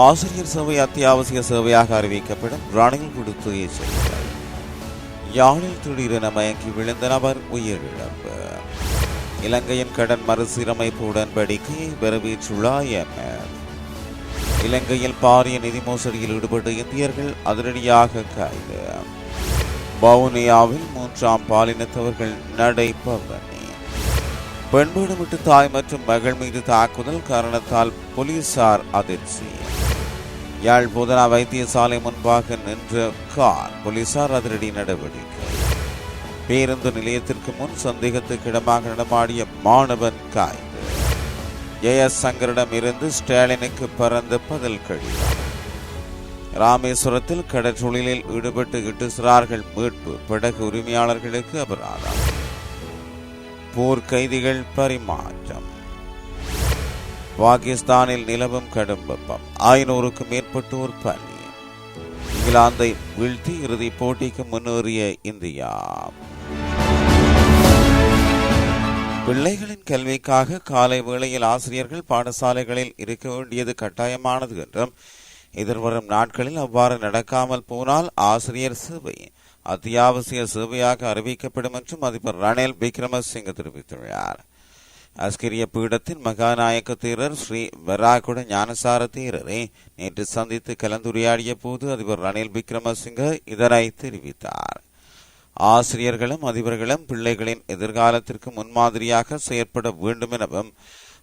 ஆசிரியர் சேவை அத்தியாவசிய சேவையாக அறிவிக்கப்படும் ரணில் விடுத்து எச்சரிக்கை யாழில் திடீரென மயங்கி விழுந்த நபர் உயிரிழப்பு. இலங்கையின் கடன் மறுசீரமைப்பு உடன்படிக்கையை வரவேற்றுள்ள IMF இலங்கையில் பாரிய நிதி மோசடியில் ஈடுபட்ட இந்தியர்கள் அதிரடியாக கைது. வவுனியாவில் மூன்றாம் பாலினத்தவர்கள் நடைபவன் பெண்பீடு விட்டு தாய் மற்றும் மகள் மீது தாக்குதல் காரணத்தால் போலீசார் அதிர்ச்சி. யாழ் போதனா வைத்தியசாலை முன்பாக நின்ற கார் போலீசார் அதிரடி நடவடிக்கை. பேருந்து நிலையத்திற்கு முன் சந்தேகத்துக்கு இடமாக நடமாடிய மாணவன் கைது எஸ் சங்கரிடம் இருந்து ஸ்டாலினுக்கு பறந்த பதில் கழிவு ராமேஸ்வரத்தில் கடற்றொழிலில் ஈடுபட்டு எட்டு சிறார்கள் மீட்பு படகு உரிமையாளர்களுக்கு அபராதம். போர் கைதிகள் பரிமாற்றம். பாகிஸ்தானில் நிலவும் கடும் வெப்பம் ஐநூறுக்கும் மேற்பட்டோர் பலி. இங்கிலாந்தை வீழ்த்தி இறுதிப் போட்டிக்கு முன்னேறிய இந்தியா. பிள்ளைகளின் கல்விக்காக காலை வேளையில் ஆசிரியர்கள் பாடசாலைகளில் இருக்க வேண்டியது கட்டாயமானது என்றும் எதிர்வரும் நாட்களில் அவ்வாறு நடக்காமல் போனால் ஆசிரியர் சேவை அத்தியாவசிய சேவையாக அறிவிக்கப்படும் என்றும் அதிபர் ரணில் விக்ரமசிங்க தெரிவித்துள்ளார். அஸ்கிரிய பீடத்தின் மகாநாயக்க தேரர் ஸ்ரீ வராகுட ஞானசார தேரரை நேற்று சந்தித்து கலந்துரையாடிய போது அதிபர் ரணில் விக்ரமசிங்க இதனை தெரிவித்தார். ஆசிரியர்களும் அதிபர்களும் பிள்ளைகளின் எதிர்காலத்திற்கு முன்மாதிரியாக செயற்பட வேண்டும் எனவும்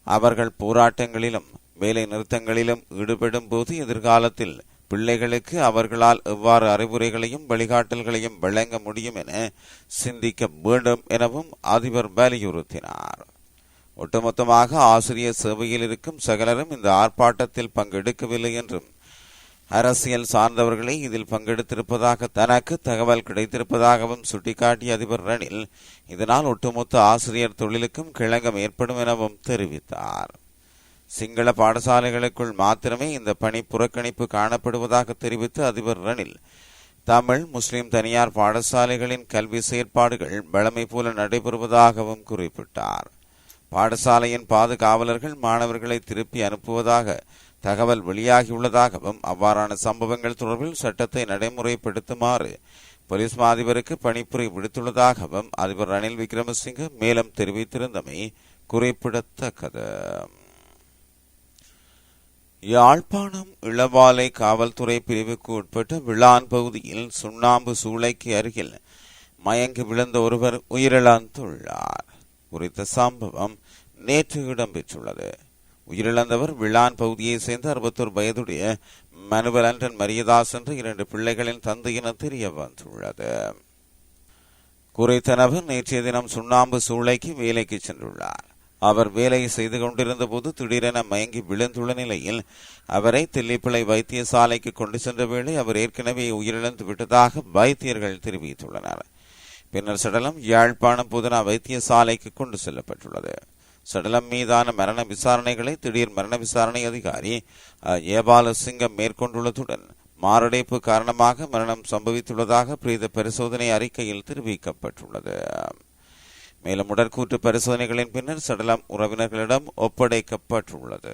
அவர்கள் போராட்டங்களிலும் வேலை நிறுத்தங்களிலும் ஈடுபடும் போது எதிர்காலத்தில் பிள்ளைகளுக்கு அவர்களால் எவ்வாறு அறிவுரைகளையும் வழிகாட்டல்களையும் வழங்க முடியும் என சிந்திக்க வேண்டும் எனவும் அதிபர் வலியுறுத்தினார். ஒட்டுமொத்தமாக ஆசிரியர் சேவையில் இருக்கும் சகலரும் இந்த ஆர்ப்பாட்டத்தில் பங்கெடுக்கவில்லை என்றும் அரசியல் சார்ந்தவர்களே இதில் பங்கெடுத்திருப்பதாக தனக்கு தகவல் கிடைத்திருப்பதாகவும் சுட்டிக்காட்டிய அதிபர் ரணில் இதனால் ஒட்டுமொத்த ஆசிரியர் தொழிலுக்கும் கிழங்கம் ஏற்படும் எனவும் தெரிவித்தார். சிங்கள பாடசாலைகளுக்குள் மாத்திரமே இந்த பணி புறக்கணிப்பு காணப்படுவதாக தெரிவித்த அதிபர் ரணில். தமிழ் முஸ்லிம் தனியார் பாடசாலைகளின் கல்வி செயற்பாடுகள் வழமை போல நடைபெறுவதாகவும் குறிப்பிட்டார். பாடசாலையின் பாதுகாவலர்கள் மாணவர்களை திருப்பி அனுப்புவதாக தகவல் வெளியாகியுள்ளதாகவும் அவ்வாறான சம்பவங்கள் தொடர்பில் சட்டத்தை நடைமுறைப்படுத்துமாறு போலீஸ் மாதிபருக்கு பணிப்புரை விடுத்துள்ளதாகவும் அதிபர் ரணில் விக்ரமசிங்க மேலும் தெரிவித்திருந்தமை குறிப்பிடத்தக்கது. யாழ்ப்பாணம் இளவாலை காவல்துறை பிரிவுக்கு உட்பட்ட விழான் பகுதியில் சுண்ணாம்பு சூளைக்கு அருகில் மயங்கி விழுந்த ஒருவர் உயிரிழந்துள்ளார். குறித்த சம்பவம் நேற்று இடம்பெற்றுள்ளது. உயிரிழந்தவர் விழான் பகுதியைச் சேர்ந்த அறுபத்தோரு வயதுடைய மனுவலண்டன் மரியதாஸ் என்ற இரண்டு பிள்ளைகளின் தந்தை என தெரிய வந்துள்ளது. குறித்த நபர் நேற்றைய தினம் சுண்ணாம்பு சூளைக்கு வேலைக்கு சென்றுள்ளார். அவர் வேலை செய்து கொண்டிருந்த போது திடீரென மயங்கி விழுந்துள்ள நிலையில் அவரை தில்லிப்பிள்ளை வைத்தியசாலைக்கு கொண்டு சென்ற வேளை அவர் ஏற்கனவே உயிரிழந்து விட்டதாக வைத்தியர்கள் தெரிவித்துள்ளனர். பின்னர் சடலம் யாழ்ப்பாணம் புதனா வைத்தியசாலைக்கு கொண்டு செல்லப்பட்டுள்ளது. சடலம் மீதான மரண விசாரணைகளை திடீர் மரண விசாரணை அதிகாரி ஏபாலசிங்கம் மேற்கொண்டுள்ளதுடன் மாரடைப்பு காரணமாக மரணம் சம்பவித்துள்ளதாக பிரீத பரிசோதனை அறிக்கையில் தெரிவிக்கப்பட்டுள்ளது. மேலும் உடற்கூற்று பரிசோதனைகளின் பின்னர் சடலம் உறவினர்களிடம் ஒப்படைக்கப்பட்டுள்ளது.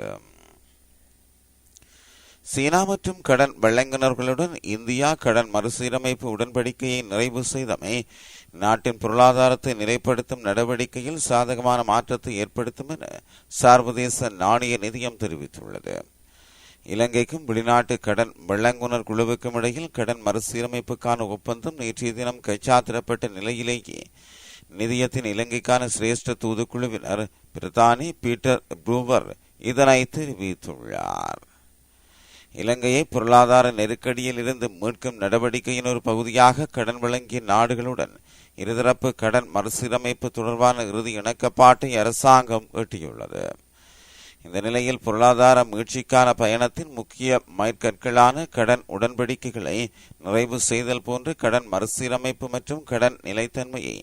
சீனா மற்றும் கடன் வழங்கினர்களுடன் இந்தியா கடன் மறுசீரமைப்பு உடன்படிக்கையை நிறைவு செய்தமை நாட்டின் பொருளாதாரத்தை நிலைப்படுத்தும் நடவடிக்கையில் சாதகமான மாற்றத்தை ஏற்படுத்தும் என சர்வதேச நாணய நிதியம் தெரிவித்துள்ளது. இலங்கைக்கும் வெளிநாட்டு கடன் வழங்குனர் குழுவுக்கும் இடையில் கடன் மறுசீரமைப்புக்கான ஒப்பந்தம் நேற்றைய தினம் கைச்சாத்திடப்பட்ட நிலையிலேயே நிதியத்தின் இலங்கைக்கான சிரேஷ்ட தூதுக்குழுவினர் பிரதானி பீட்டர் ப்ரூவர் இதனை தெரிவித்துள்ளார். இலங்கையை பொருளாதார நெருக்கடியில் இருந்து மீட்கும் நடவடிக்கையின் ஒரு பகுதியாக கடன் வழங்கிய நாடுகளுடன் இருதரப்பு கடன் மறுசீரமைப்பு தொடர்பான இறுதி இணக்கப்பாட்டை அரசாங்கம் எட்டியுள்ளது. இந்த நிலையில் பொருளாதார மீட்சிக்கான பயணத்தின் முக்கிய மைற்கற்களான கடன் உடன்படிக்கைகளை நிறைவு செய்தல் போன்று கடன் மறுசீரமைப்பு மற்றும் கடன் நிலைத்தன்மையை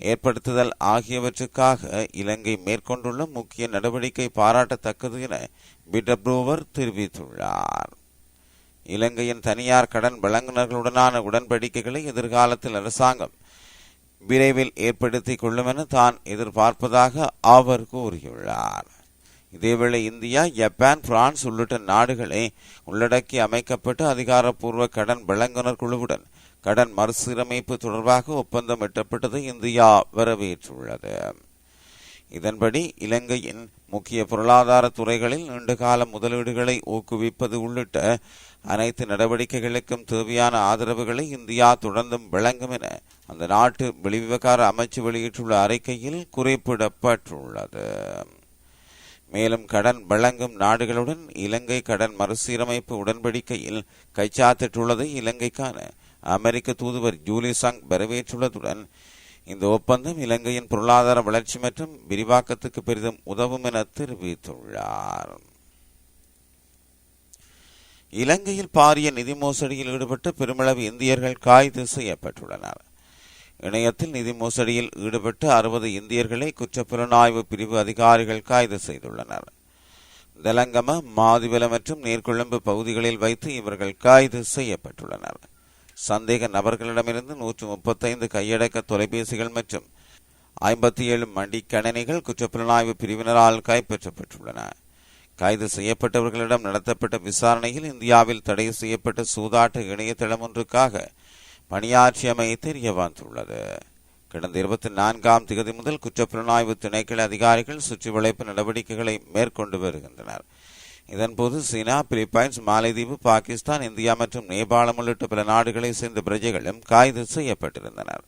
ஏற்படுத்துதல் ஆகியவற்றுக்காக இலங்கை மேற்கொண்டுள்ள முக்கிய நடவடிக்கை பாராட்டத்தக்கது என பிடப்ரூவர் தெரிவித்துள்ளார். இலங்கையின் தனியார் கடன் வழங்குநர்களுடனான உடன்படிக்கைகளை எதிர்காலத்தில் அரசாங்கம் விரைவில் ஏற்படுத்திக் கொள்ளும் என தான் எதிர்பார்ப்பதாக அவர் கூறியுள்ளார். இதேவேளை இந்தியா ஜப்பான் பிரான்ஸ் உள்ளிட்ட நாடுகளை உள்ளடக்கி அமைக்கப்பட்ட அதிகாரப்பூர்வ கடன் வழங்குனர் குழுவுடன் கடன் மறுசீரமைப்பு தொடர்பாக ஒப்பந்தம் எட்டப்பட்டதை இந்தியா வரவேற்றுள்ளது. இதன்படி இலங்கையின் முக்கிய பொருளாதார துறைகளில் நீண்டகால முதலீடுகளை ஊக்குவிப்பது உள்ளிட்ட அனைத்து நடவடிக்கைகளுக்கும் தேவையான ஆதரவுகளை இந்தியா தொடர்ந்தும் வழங்கும் என அந்த நாட்டு வெளிவிவகார அமைச்சு வெளியிட்டுள்ள அறிக்கையில் குறிப்பிடப்பட்டுள்ளது. மேலும் கடன் வழங்கும் நாடுகளுடன் இலங்கை கடன் மறுசீரமைப்பு உடன்படிக்கையில் கைச்சாத்திட்டுள்ளதை இலங்கைக்கான அமெரிக்க தூதுவர் ஜூலி சங் வரவேற்றுள்ளதுடன் இந்த ஒப்பந்தம் இலங்கையின் பொருளாதார வளர்ச்சி மற்றும் விரிவாக்கத்துக்கு பெரிதும் உதவும் என தெரிவித்துள்ளார். இலங்கையில் பாரிய நிதி மோசடியில் ஈடுபட்டு பெருமளவு இந்தியர்கள் கைது செய்யப்பட்டுள்ளனர். இணையத்தில் நிதி மோசடியில் ஈடுபட்டு அறுபது இந்தியர்களை குற்றப்புலனாய்வு பிரிவு அதிகாரிகள் கைது செய்துள்ளனர். தெலங்கம மாதிவல மற்றும் நீர்கொழும்பு பகுதிகளில் வைத்து இவர்கள் கைது செய்யப்பட்டுள்ளனர். சந்தேக நபர்களிடமிருந்து நூற்று முப்பத்தைந்து கையடக்க தொலைபேசிகள் மற்றும் ஐம்பத்தி ஏழு மடிக்கணினிகள் குற்றப்புலனாய்வு பிரிவினரால் கைப்பற்றப்பட்டுள்ளன. கைது செய்யப்பட்டவர்களிடம் நடத்தப்பட்ட விசாரணையில் இந்தியாவில் தடை செய்யப்பட்ட சூதாட்ட இணையதளம் ஒன்றுக்காக பணியாற்றியமை தெரிய வந்துள்ளது. கடந்த இருபத்தி நான்காம் திகதி முதல் குற்றப்புலனாய்வு திணைக்கள அதிகாரிகள் சுற்றி வளைப்பு நடவடிக்கைகளை மேற்கொண்டு வருகின்றனர். இதன்போது சீனா பிலிப்பைன்ஸ் மாலைதீவு பாகிஸ்தான் இந்தியா மற்றும் நேபாளம் உள்ளிட்ட பல நாடுகளை சேர்ந்த பிரஜைகளும் கைது செய்யப்பட்டிருந்தனர்.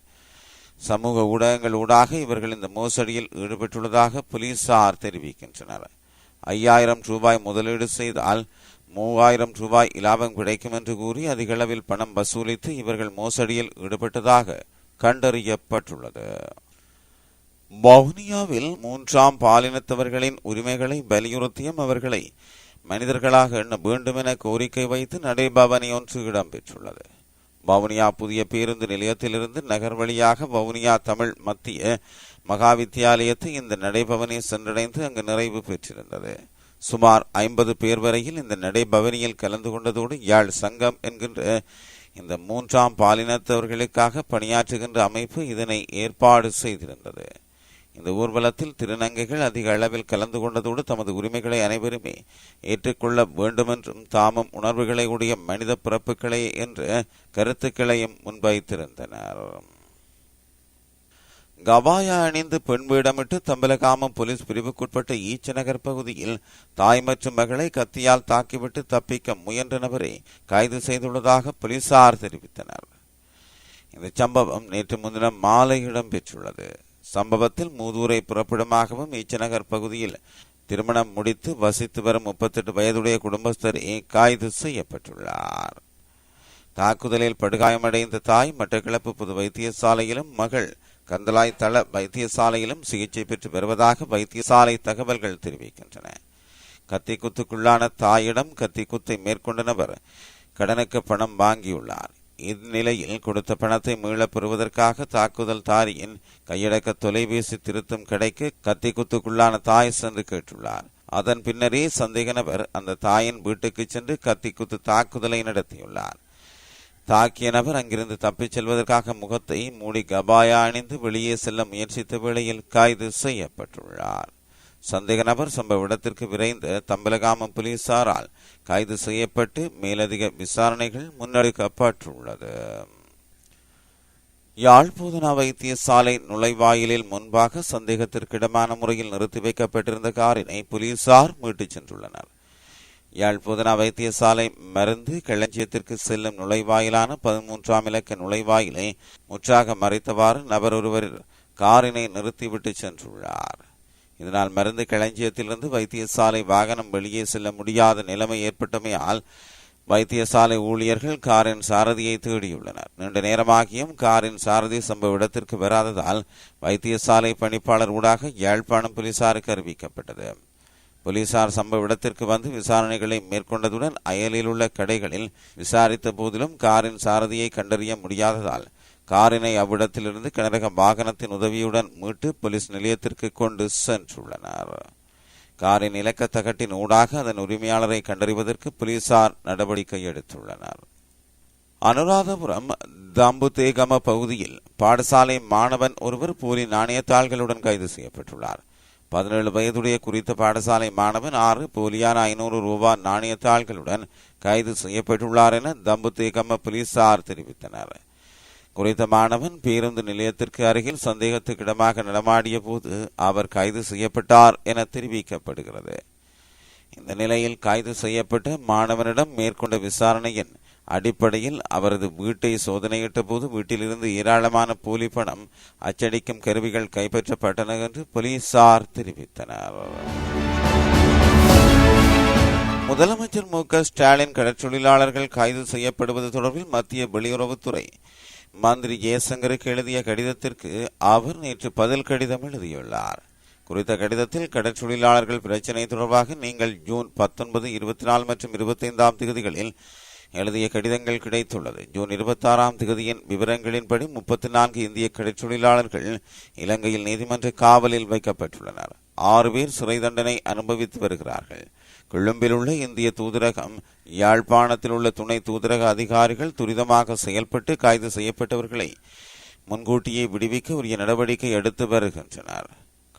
சமூக ஊடகங்கள் ஊடாக இவர்கள் இந்த மோசடியில் ஈடுபட்டுள்ளதாக போலீசார் தெரிவிக்கின்றனர். ஐயாயிரம் ரூபாய் முதலீடு செய்தால் மூவாயிரம் ரூபாய் இலாபம் கிடைக்கும் என்று கூறி அதிக அளவில் பணம் வசூலித்து இவர்கள் மோசடியில் ஈடுபட்டதாக கண்டறியப்பட்டுள்ளது. வவுனியாவில் மூன்றாம் பாலினத்தவர்களின் உரிமைகளை வலியுறுத்தியும் அவர்களை மனிதர்களாக எண்ண வேண்டும் என கோரிக்கை வைத்து நடைபவனி ஒன்று இடம்பெற்றுள்ளது. வவுனியா புதிய பேருந்து நிலையத்திலிருந்து நகர் வழியாக வவுனியா தமிழ் மத்திய மகாவித்தியாலயத்தை இந்த நடைபவனி சென்றடைந்து அங்கு நிறைவு பெற்றிருந்தது. சுமார் ஐம்பது பேர் வரையில் இந்த நடைபவனியில் கலந்து கொண்டதோடு யாழ் சங்கம் என்கின்ற இந்த மூன்றாம் பாலினத்தவர்களுக்காக பணியாற்றுகின்ற அமைப்பு இதனை ஏற்பாடு செய்திருந்தது. இந்த ஊர்வலத்தில் திருநங்கைகள் அதிக அளவில் கலந்து கொண்டதோடு தமது உரிமைகளை அனைவருமே ஏற்றுக்கொள்ள வேண்டுமென்றும் தாமும் உணர்வுகளை உடைய மனித பிறப்புகளை என்ற கருத்துக்களையும் முன்வைத்திருந்தனர். கவாயா அணிந்து பெண் வீடமிட்டு தம்பலகாமம் போலீஸ் பிரிவுக்குட்பட்ட ஈச்சநகர் பகுதியில் தாய் மற்றும் மகளை கத்தியால் தாக்கிவிட்டு தப்பிக்க முயன்ற நபரை கைது செய்துள்ளதாக போலீசார் தெரிவித்தனர். இந்த சம்பவம் நேற்று முன்தினம் மாலை இடம்பெற்றுள்ளது சம்பவத்தில் மூதூரை புறப்பிடமாகவும் ஈச்சநகர் பகுதியில் திருமணம் முடித்து வசித்து வரும் முப்பத்தெட்டு வயதுடைய குடும்பஸ்தர் கைது செய்யப்பட்டுள்ளார். தாக்குதலில் படுகாயமடைந்த தாய் மட்டக்கிழப்பு பொது வைத்தியசாலையிலும் மகள் கந்தலாய் தள வைத்தியசாலையிலும் சிகிச்சை பெற்று வருவதாக வைத்தியசாலை தகவல்கள் தெரிவிக்கின்றன. கத்தி குத்துக்குள்ளான தாயிடம் கத்தி குத்தை மேற்கொண்ட நபர் கடனுக்கு பணம் வாங்கியுள்ளார். இந்நிலையில் கொடுத்த பணத்தை மீளப் பெறுவதற்காக தாக்குதல் தாரியின் கையடக்க தொலைபேசி திருத்தும் கடைக்கு கத்தி குத்துக்குள்ளான தாய் சென்று கேட்டுள்ளார். அதன் பின்னரே சந்தேக நபர் அந்த தாயின் வீட்டுக்கு சென்று கத்தி குத்து தாக்குதலை நடத்தியுள்ளார். தாக்கிய நபர் அங்கிருந்து தப்பிச் செல்வதற்காக முகத்தை மூடி கபாயா அணிந்து வெளியே செல்ல முயற்சித்த வேளையில் கைது செய்யப்பட்டுள்ளார். சந்தேக நபர் சம்பவ இடத்திற்கு விரைந்த தம்பலகாமம் போலீசாரால் கைது செய்யப்பட்டு மேலதிக விசாரணைகள் முன்னெடுக்கப்பட்டுள்ளது யாழ்போதனா வைத்தியசாலை நுழைவாயிலில் முன்பாக சந்தேகத்திற்கிடமான முறையில் நிறுத்தி வைக்கப்பட்டிருந்த காரினை போலீசார் மீட்டுச் சென்றுள்ளனர். யாழ்போதனா வைத்தியசாலை மருந்து களஞ்சியத்திற்கு செல்லும் நுழைவாயிலான பதிமூன்றாம் இலக்க நுழைவாயிலை முற்றாக மறைத்தவாறு நபர் ஒருவர் காரினை நிறுத்திவிட்டு சென்றுள்ளார். இதனால் மருந்து களஞ்சியத்திலிருந்து வைத்தியசாலை வாகனம் வெளியே செல்ல முடியாத நிலைமை ஏற்பட்டமையால் வைத்தியசாலை ஊழியர்கள் காரின் சாரதியை தேடியுள்ளனர். நீண்ட நேரமாகியும் காரின் சாரதி சம்பவ இடத்திற்கு வராததால் வைத்தியசாலை பணிப்பாளர் ஊடாக யாழ்ப்பாணம் போலீசாருக்கு அறிவிக்கப்பட்டது. போலீசார் சம்பவ இடத்திற்கு வந்து விசாரணைகளை மேற்கொண்டதுடன் அயலில் உள்ள கடைகளில் விசாரித்த போதிலும் காரின் சாரதியை கண்டறிய முடியாததால் காரினை அவ்விடத்திலிருந்து கனரக வாகனத்தின் உதவியுடன் மீட்டு போலீஸ் நிலையத்திற்கு கொண்டு சென்றுள்ளனர். காரின் இலக்க தகட்டின் ஊடாக அதன் உரிமையாளரை கண்டறிவதற்கு போலீசார் நடவடிக்கை எடுத்துள்ளனர். அனுராதபுரம் தம்புதேகம பகுதியில் பாடசாலை மாணவன் ஒருவர் போலி நாணயத்தாள்களுடன் கைது செய்யப்பட்டுள்ளார். பதினேழு வயதுடைய குறித்த பாடசாலை மாணவன் ஆறு போலியான ஐநூறு ரூபாய் நாணயத்தாள்களுடன் கைது செய்யப்பட்டுள்ளார் என தம்புத்தேகம்ம போலீசார் தெரிவித்தனர். குறித்த மாணவன் பேருந்து நிலையத்திற்கு அருகில் சந்தேகத்துக்கிடமாக நடமாடிய போது அவர் கைது செய்யப்பட்டார் என தெரிவிக்கப்படுகிறது. இந்த நிலையில் கைது செய்யப்பட்ட மாணவனிடம் மேற்கொண்ட விசாரணையின் அடிப்படையில் அவரது வீட்டை சோதனையிட்ட போது வீட்டிலிருந்து ஏராளமான போலி பணம் அச்சடிக்கும் கருவிகள் கைப்பற்றப்பட்டன என்று போலீசார் தெரிவித்தனர். முதலமைச்சர் மு க ஸ்டாலின் கடற்தொழிலாளர்கள் கைது செய்யப்படுவது தொடர்பில் மத்திய வெளியுறவுத்துறை மந்திரி ஜெயசங்கருக்கு எழுதிய கடிதத்திற்கு அவர் நேற்று பதில் கடிதம் எழுதியுள்ளார். குறித்த கடிதத்தில் கடற்றொழிலாளர்கள் பிரச்சினை தொடர்பாக நீங்கள் ஜூன் பத்தொன்பது இருபத்தி நாலு மற்றும் இருபத்தைந்தாம் தேதிகளில் எழுதிய கடிதங்கள் கிடைத்துள்ளது. ஜூன் இருபத்தாறாம் தேதியின் விவரங்களின்படி முப்பத்தி நான்கு இந்திய கடற்றொழிலாளர்கள் இலங்கையில் நீதிமன்ற காவலில் வைக்கப்பட்டுள்ளனர். ஆறு பேர் சிறை தண்டனை அனுபவித்து வருகிறார்கள். கொழும்பில் உள்ள இந்திய தூதரகம் யாழ்ப்பாணத்தில் உள்ள துணை தூதரக அதிகாரிகள் துரிதமாக செயல்பட்டு கைது செய்யப்பட்டவர்களை முன்கூட்டியே விடுவிக்க உரிய நடவடிக்கை எடுத்து வருகின்றனர்.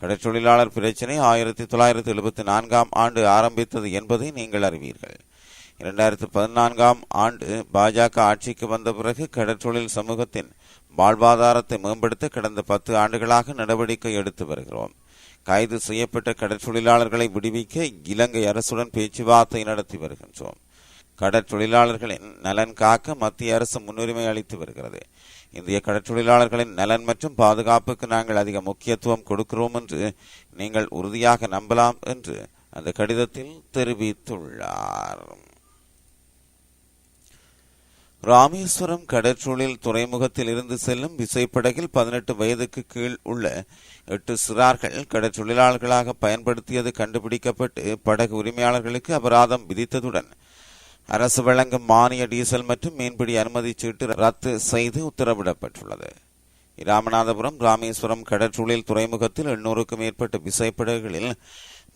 கடற்றொழிலாளர் பிரச்சினை ஆயிரத்தி தொள்ளாயிரத்தி எழுபத்தி நான்காம் ஆண்டு ஆரம்பித்தது என்பதை நீங்கள் அறிவீர்கள். இரண்டாயிரத்தி பதினான்காம் ஆண்டு பாஜக ஆட்சிக்கு வந்த பிறகு கடற்றொழில் சமூகத்தின் வாழ்வாதாரத்தை மேம்படுத்த கடந்த பத்து ஆண்டுகளாக நடவடிக்கை எடுத்து வருகிறோம். கைது செய்யப்பட்ட கடற்தொழிலாளர்களை விடுவிக்க இலங்கை அரசுடன் பேச்சுவார்த்தை நடத்தி வருகின்றோம். கடற்தொழிலாளர்களின் நலன் காக்க மத்திய அரசு முன்னுரிமை அளித்து வருகிறது. இந்திய கடற்தொழிலாளர்களின் நலன் மற்றும் பாதுகாப்புக்கு நாங்கள் அதிக முக்கியத்துவம் கொடுக்கிறோம் என்று நீங்கள் உறுதியாக நம்பலாம் என்று அந்த கடிதத்தில் தெரிவித்துள்ளார். ராமேஸ்வரம் கடற்றொழில் துறைமுகத்தில் இருந்து செல்லும் விசைப்படகில் பதினெட்டு வயதுக்கு கீழ் உள்ள எட்டு சிறார்கள் கடற்றொழிலாளர்களாக பயன்படுத்தியது கண்டுபிடிக்கப்பட்டு படகு உரிமையாளர்களுக்கு அபராதம் விதித்ததுடன் அரசு வழங்கும் மானிய டீசல் மற்றும் மீன்பிடி அனுமதி சீட்டு ரத்து செய்து உத்தரவிடப்பட்டுள்ளது. ராமநாதபுரம் ராமேஸ்வரம் கடற்றொழில் துறைமுகத்தில் எண்ணூறுக்கும் மேற்பட்ட விசைப்படகுகளில்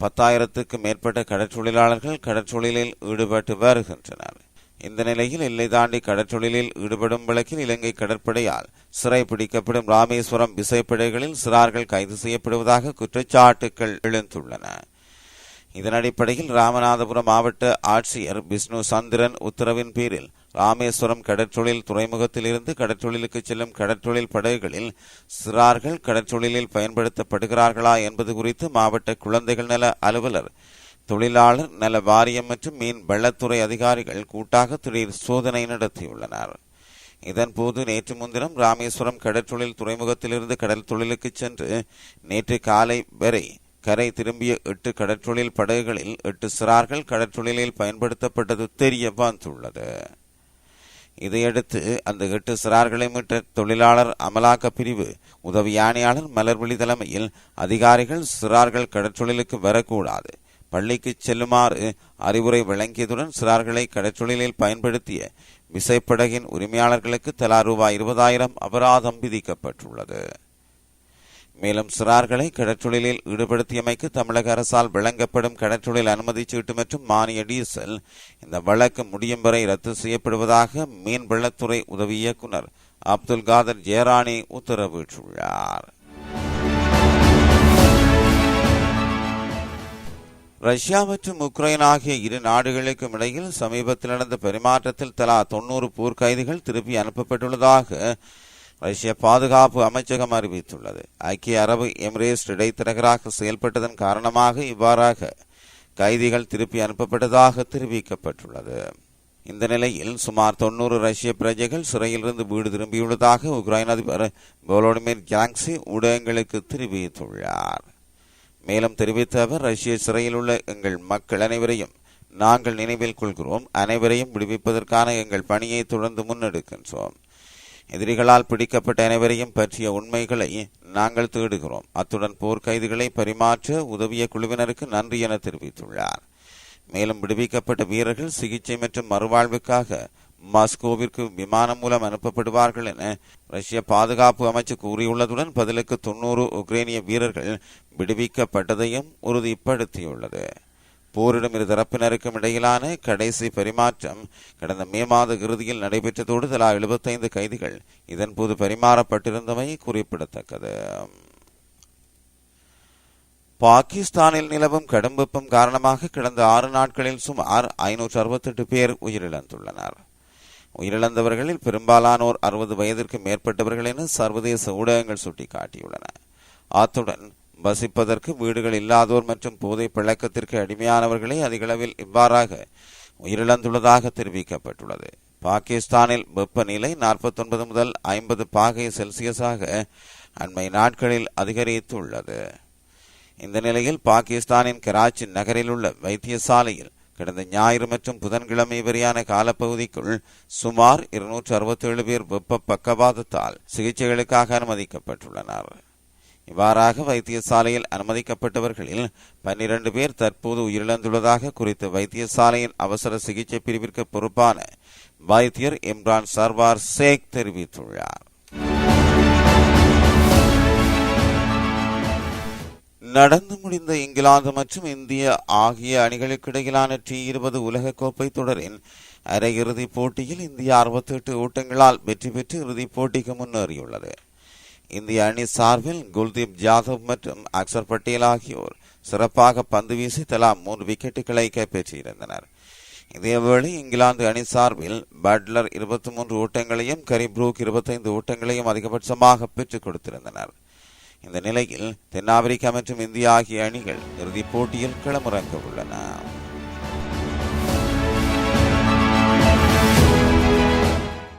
பத்தாயிரத்துக்கும் மேற்பட்ட கடற்றொழிலாளர்கள் கடற்றொழிலில் ஈடுபட்டு வருகின்றனர். இந்த நிலையில் எல்லை தாண்டி கடற்றொழிலில் ஈடுபடும் வழக்கில் இலங்கை கடற்படையால் சிறை பிடிக்கப்படும் ராமேஸ்வரம் விசைப்படைகளில் சிறார்கள் கைது செய்யப்படுவதாக குற்றச்சாட்டுகள் எழுந்துள்ளன. இதன் அடிப்படையில் ராமநாதபுரம் மாவட்ட ஆட்சியர் விஷ்ணு சந்திரன் உத்தரவின் பேரில் ராமேஸ்வரம் கடற்றொழில் துறைமுகத்திலிருந்து கடற்றொழிலுக்கு செல்லும் கடற்றொழில் படகுகளில் சிறார்கள் கடற்றொழிலில் பயன்படுத்தப்படுகிறார்களா என்பது குறித்து மாவட்ட குழந்தைகள் நல அலுவலர் தொழிலாளர் நல வாரியம் மற்றும் மீன் வள்ளத்துறை அதிகாரிகள் கூட்டாக திடீர் சோதனை நடத்தியுள்ளனர். இதன்போது நேற்று முன்தினம் ராமேஸ்வரம் கடற்றொழில் துறைமுகத்திலிருந்து கடல் தொழிலுக்கு சென்று நேற்று காலை வரை கரை திரும்பிய எட்டு கடற்றொழில் படகுகளில் எட்டு சிறார்கள் கடற்றொழிலில் பயன்படுத்தப்பட்டது தெரிய வந்துள்ளது. இதையடுத்து அந்த எட்டு சிறார்களை மீட்ட தொழிலாளர் அமலாக்க பிரிவு உதவி ஆணையாளர் மலர்விழி தலைமையில் அதிகாரிகள் சிறார்கள் கடற்றொழிலுக்கு வரக்கூடாது. பள்ளிக்கு செல்லுமாறு அறிவுரை வழங்கியதுடன் சிறார்களை கடற்றொழிலில் பயன்படுத்திய விசைப்படகின் உரிமையாளர்களுக்கு தலா ரூபாய் இருபதாயிரம் அபராதம் விதிக்கப்பட்டுள்ளது. மேலும் சிறார்களை கடற்றொழிலில் ஈடுபடுத்தியமைக்கு தமிழக அரசால் வழங்கப்படும் கடற்றொழில் அனுமதி சீட்டு மற்றும் மானிய டீசல் இந்த வழக்கு முடியும் வரை ரத்து செய்யப்படுவதாக மீன்வளத்துறை உதவி இயக்குநர் அப்துல் காதர் ஜெயராணி உத்தரவிட்டுள்ளார். ரஷ்யா மற்றும் உக்ரைன் ஆகிய இரு நாடுகளுக்கும் இடையில் சமீபத்தில் நடந்த பரிமாற்றத்தில் தலா தொன்னூறு போர்க்கைதிகள் திருப்பி அனுப்பப்பட்டுள்ளதாக ரஷ்ய பாதுகாப்பு அமைச்சகம் அறிவித்துள்ளது. ஐக்கிய அரபு எமிரேட்ஸ் இடைத்தரகராக செயல்பட்டதன் காரணமாக இவ்வாறாக கைதிகள் திருப்பி அனுப்பப்பட்டதாக தெரிவிக்கப்பட்டுள்ளது. இந்த நிலையில் சுமார் தொன்னூறு ரஷ்ய பிரஜைகள் சிறையிலிருந்து வீடு திரும்பியுள்ளதாக உக்ரைன் அதிபர் போலோடிமிர் ஜாங்ஸி ஊடகங்களுக்கு தெரிவித்துள்ளார். மேலும் தெரிவித்த அவர் ரஷ்ய சிறையில் உள்ள எங்கள் மக்கள் அனைவரையும் நாங்கள் நினைவில் கொள்கிறோம். அனைவரையும் விடுவிப்பதற்கான எங்கள் பணியை தொடர்ந்து முன்னெடுக்கின்றோம் எதிரிகளால் பிடிக்கப்பட்ட அனைவரையும் பற்றிய உண்மைகளை நாங்கள் தேடுகிறோம். அத்துடன் போர்க்கைதிகளை பரிமாற்ற உதவிய குழுவினருக்கு நன்றி என தெரிவித்துள்ளார். மேலும் விடுவிக்கப்பட்ட வீரர்கள் சிகிச்சை மற்றும் மறுவாழ்வுக்காக மாஸ்கோவிற்கு விமானம் மூலம் அனுப்பப்படுவார்கள் என ரஷ்ய பாதுகாப்பு அமைச்சு கூறியுள்ளதுடன் பதிலுக்கு தொன்னூறு உக்ரைனிய வீரர்கள் விடுவிக்கப்பட்டதையும் உறுதிப்படுத்தியுள்ளது. போரிடும் இரு தரப்பினருக்கும் இடையிலான கடைசி பரிமாற்றம் கடந்த மே மாத இறுதியில் நடைபெற்றதோடு தலா எழுபத்தைந்து கைதிகள் இதன்போது பரிமாறப்பட்டிருந்தமை குறிப்பிடத்தக்கது. பாகிஸ்தானில் நிலவும் கடும் வெப்பம் காரணமாக கடந்த ஆறு நாட்களில் சுமார் ஐநூற்று அறுபத்தெட்டு பேர் உயிரிழந்துள்ளனர். உயிரிழந்தவர்களில் பெரும்பாலானோர் அறுபது வயதிற்கு மேற்பட்டவர்கள் என சர்வதேச ஊடகங்கள் சுட்டிக்காட்டியுள்ளன. அத்துடன் வசிப்பதற்கு வீடுகள் இல்லாதோர் மற்றும் போதை பழக்கத்திற்கு அடிமையானவர்களே அதிகளவில் இவ்வாறாக உயிரிழந்துள்ளதாக தெரிவிக்கப்பட்டுள்ளது. பாகிஸ்தானில் வெப்பநிலை நாற்பத்தொன்பது முதல் ஐம்பது பாகை செல்சியஸாக அண்மை நாட்களில் அதிகரித்துள்ளது. இந்த நிலையில் பாகிஸ்தானின் கராச்சி நகரில் உள்ள வைத்தியசாலையில் கடந்த ஞாயிறு மற்றும் புதன்கிழமை வரையான காலப்பகுதிக்குள் சுமார் இருநூற்று அறுபத்தேழு பேர் வெப்ப பக்கவாதத்தால் சிகிச்சைகளுக்காக அனுமதிக்கப்பட்டுள்ளனர். இவ்வாறாக வைத்தியசாலையில் அனுமதிக்கப்பட்டவர்களில் பன்னிரண்டு பேர் தற்போது உயிரிழந்துள்ளதாக குறித்த வைத்தியசாலையின் அவசர சிகிச்சை பிரிவிற்கு பொறுப்பான வைத்தியர் இம்ரான் சர்வார் சேக் தெரிவித்துள்ளார். நடந்து முடிந்த இங்கிலாந்து மற்றும் இந்திய ஆகிய அணிகளுக்கிடையிலான டி இருபது உலகக்கோப்பை தொடரின் அரையிறுதிப் போட்டியில் இந்தியா அறுபத்தி எட்டு ஓட்டங்களால் வெற்றி பெற்று இறுதிப் போட்டிக்கு முன்னேறியுள்ளது. இந்திய அணி சார்பில் குல்தீப் ஜாதவ் மற்றும் அக்சர் பட்டேல் ஆகியோர் சிறப்பாக பந்து வீசி தலா மூன்று விக்கெட்டுகளை கைப்பற்றியிருந்தனர். இதேவேளை இங்கிலாந்து அணி சார்பில் பட்லர் இருபத்தி மூன்று ஓட்டங்களையும் கரிப்ரூக் இருபத்தைந்து ஓட்டங்களையும் அதிகபட்சமாக பெற்றுக் கொடுத்திருந்தனர். இந்த நிலையில் தென்னாப்பிரிக்கா மற்றும் இந்தியா ஆகிய அணிகள் இறுதிப் போட்டியில் களமிறங்க உள்ளன.